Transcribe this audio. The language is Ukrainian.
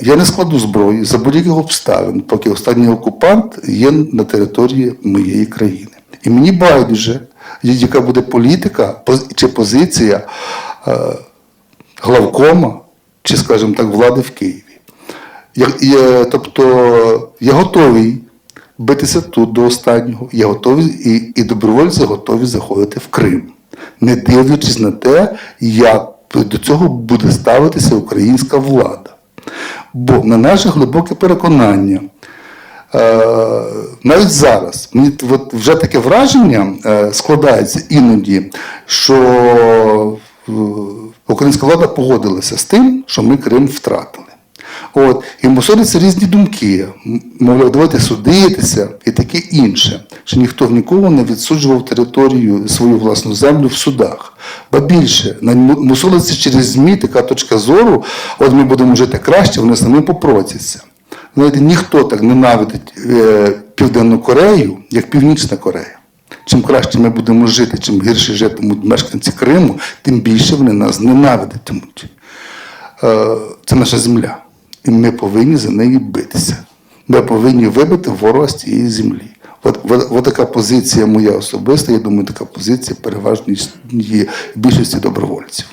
я не складу зброї за будь-яких обставин, поки останній окупант є на території моєї країни. І мені байдуже, яка буде політика чи позиція е, главкома, чи, скажімо так, влади в Києві. Я, я, тобто я готовий битися тут до останнього. Я готовий і, і добровольці готові заходити в Крим, не дивлячись на те, як до цього буде ставитися українська влада. Бо на наше глибоке переконання, е, навіть зараз мені от вже таке враження е, складається іноді, що е, українська влада погодилася з тим, що ми Крим втратили. От, і мусоряться різні думки. Мовляв, давайте судитися і таке інше. Що ніхто в нікого не відсуджував територію, свою власну землю в судах. Ба більше, на му- через ЗМІ така точка зору, от ми будемо жити краще, вони самі попроцяться. Знаєте, ніхто так ненавидить е, Південну Корею, як Північна Корея. Чим краще ми будемо жити, чим гірше житимуть мешканці Криму, тим більше вони нас ненавидитимуть. Е, Це наша земля. І ми повинні за неї битися. Ми повинні вибити ворога з цієї землі. От, от, от така позиція моя особиста, я думаю, така позиція переважної більшості добровольців.